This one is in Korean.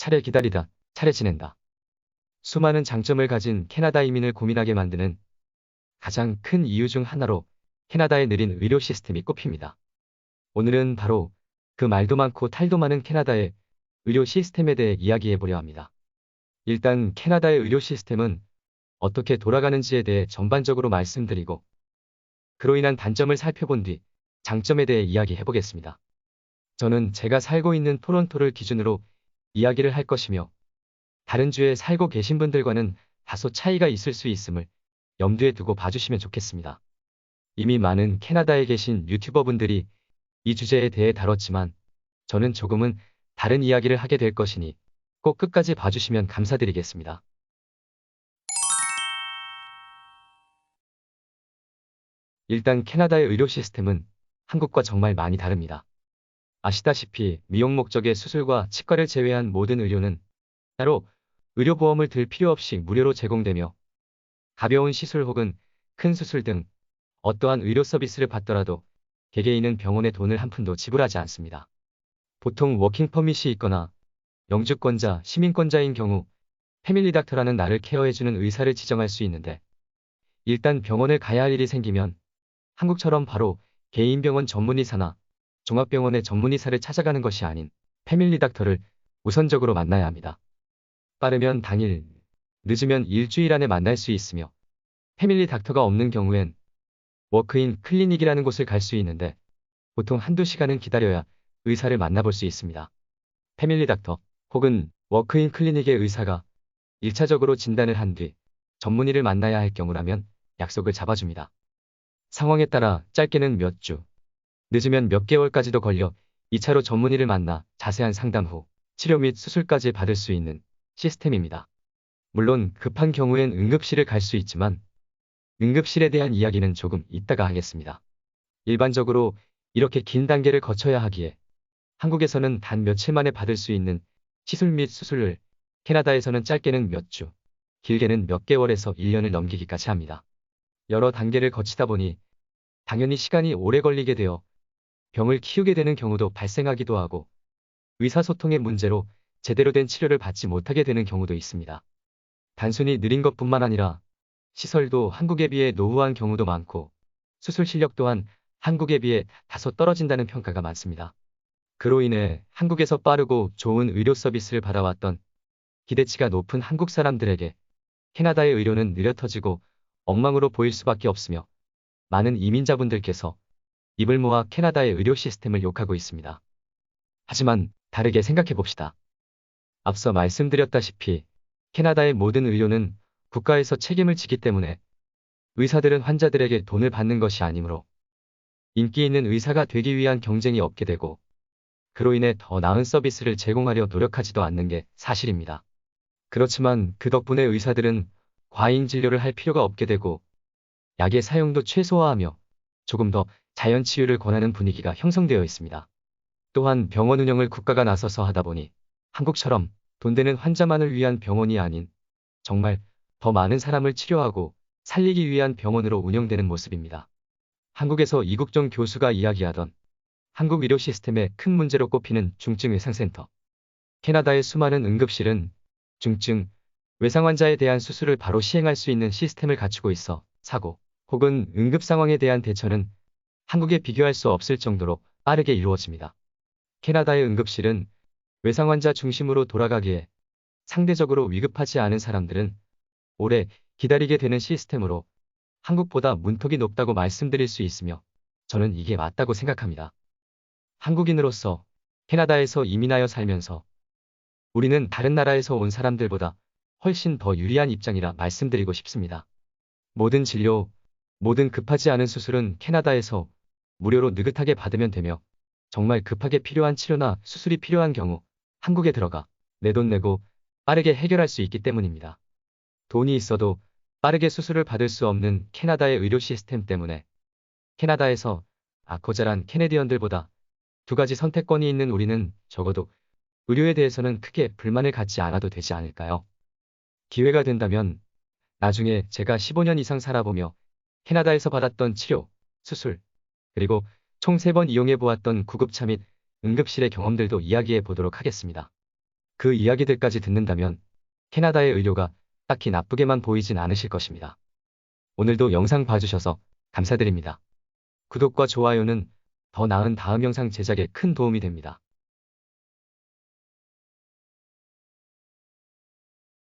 차례 기다리다, 차례 지낸다. 수많은 장점을 가진 캐나다 이민을 고민하게 만드는 가장 큰 이유 중 하나로 캐나다의 느린 의료 시스템이 꼽힙니다. 오늘은 바로 그 말도 많고 탈도 많은 캐나다의 의료 시스템에 대해 이야기해 보려 합니다. 일단 캐나다의 의료 시스템은 어떻게 돌아가는지에 대해 전반적으로 말씀드리고 그로 인한 단점을 살펴본 뒤 장점에 대해 이야기해 보겠습니다. 저는 제가 살고 있는 토론토를 기준으로 이야기를 할 것이며 다른 주에 살고 계신 분들과는 다소 차이가 있을 수 있음을 염두에 두고 봐주시면 좋겠습니다. 이미 많은 캐나다에 계신 유튜버 분들이 이 주제에 대해 다뤘지만 저는 조금은 다른 이야기를 하게 될 것이니 꼭 끝까지 봐주시면 감사드리겠습니다. 일단 캐나다의 의료 시스템은 한국과 정말 많이 다릅니다. 아시다시피 미용 목적의 수술과 치과를 제외한 모든 의료는 따로 의료보험을 들 필요 없이 무료로 제공되며 가벼운 시술 혹은 큰 수술 등 어떠한 의료 서비스를 받더라도 개개인은 병원에 돈을 한 푼도 지불하지 않습니다. 보통 워킹 퍼밋이 있거나 영주권자, 시민권자인 경우 패밀리 닥터라는 나를 케어해주는 의사를 지정할 수 있는데 일단 병원을 가야 할 일이 생기면 한국처럼 바로 개인 병원 전문의사나 종합병원의 전문의사를 찾아가는 것이 아닌 패밀리 닥터를 우선적으로 만나야 합니다. 빠르면 당일, 늦으면 일주일 안에 만날 수 있으며 패밀리 닥터가 없는 경우엔 워크인 클리닉이라는 곳을 갈 수 있는데 보통 한두 시간은 기다려야 의사를 만나볼 수 있습니다. 패밀리 닥터 혹은 워크인 클리닉의 의사가 1차적으로 진단을 한 뒤 전문의를 만나야 할 경우라면 약속을 잡아줍니다. 상황에 따라 짧게는 몇 주, 늦으면 몇 개월까지도 걸려 2차로 전문의를 만나 자세한 상담 후 치료 및 수술까지 받을 수 있는 시스템입니다. 물론 급한 경우엔 응급실을 갈 수 있지만 응급실에 대한 이야기는 조금 이따가 하겠습니다. 일반적으로 이렇게 긴 단계를 거쳐야 하기에 한국에서는 단 며칠 만에 받을 수 있는 시술 및 수술을 캐나다에서는 짧게는 몇 주, 길게는 몇 개월에서 1년을 넘기기까지 합니다. 여러 단계를 거치다 보니 당연히 시간이 오래 걸리게 되어 병을 키우게 되는 경우도 발생하기도 하고 의사소통의 문제로 제대로 된 치료를 받지 못하게 되는 경우도 있습니다. 단순히 느린 것뿐만 아니라 시설도 한국에 비해 노후한 경우도 많고 수술 실력 또한 한국에 비해 다소 떨어진다는 평가가 많습니다. 그로 인해 한국에서 빠르고 좋은 의료 서비스를 받아왔던 기대치가 높은 한국 사람들에게 캐나다의 의료는 느려 터지고 엉망으로 보일 수밖에 없으며 많은 이민자분들께서 입을 모아 캐나다의 의료 시스템을 욕하고 있습니다. 하지만 다르게 생각해 봅시다. 앞서 말씀드렸다시피 캐나다의 모든 의료는 국가에서 책임을 지기 때문에 의사들은 환자들에게 돈을 받는 것이 아니므로 인기 있는 의사가 되기 위한 경쟁이 없게 되고 그로 인해 더 나은 서비스를 제공하려 노력하지도 않는 게 사실입니다. 그렇지만 그 덕분에 의사들은 과잉 진료를 할 필요가 없게 되고 약의 사용도 최소화하며 조금 더 자연 치유를 권하는 분위기가 형성되어 있습니다. 또한 병원 운영을 국가가 나서서 하다 보니 한국처럼 돈 되는 환자만을 위한 병원이 아닌 정말 더 많은 사람을 치료하고 살리기 위한 병원으로 운영되는 모습입니다. 한국에서 이국정 교수가 이야기하던 한국 의료 시스템의 큰 문제로 꼽히는 중증 외상센터. 캐나다의 수많은 응급실은 중증, 외상 환자에 대한 수술을 바로 시행할 수 있는 시스템을 갖추고 있어 사고 혹은 응급 상황에 대한 대처는 한국에 비교할 수 없을 정도로 빠르게 이루어집니다. 캐나다의 응급실은 외상 환자 중심으로 돌아가기에 상대적으로 위급하지 않은 사람들은 오래 기다리게 되는 시스템으로 한국보다 문턱이 높다고 말씀드릴 수 있으며 저는 이게 맞다고 생각합니다. 한국인으로서 캐나다에서 이민하여 살면서 우리는 다른 나라에서 온 사람들보다 훨씬 더 유리한 입장이라 말씀드리고 싶습니다. 모든 진료, 모든 급하지 않은 수술은 캐나다에서 무료로 느긋하게 받으면 되며 정말 급하게 필요한 치료나 수술이 필요한 경우 한국에 들어가 내 돈 내고 빠르게 해결할 수 있기 때문입니다. 돈이 있어도 빠르게 수술을 받을 수 없는 캐나다의 의료 시스템 때문에 캐나다에서 아코자란 캐네디언들보다 두 가지 선택권이 있는 우리는 적어도 의료에 대해서는 크게 불만을 갖지 않아도 되지 않을까요? 기회가 된다면 나중에 제가 15년 이상 살아보며 캐나다에서 받았던 치료, 수술, 그리고 총 3번 이용해 보았던 구급차 및 응급실의 경험들도 이야기해 보도록 하겠습니다. 그 이야기들까지 듣는다면 캐나다의 의료가 딱히 나쁘게만 보이진 않으실 것입니다. 오늘도 영상 봐주셔서 감사드립니다. 구독과 좋아요는 더 나은 다음 영상 제작에 큰 도움이 됩니다.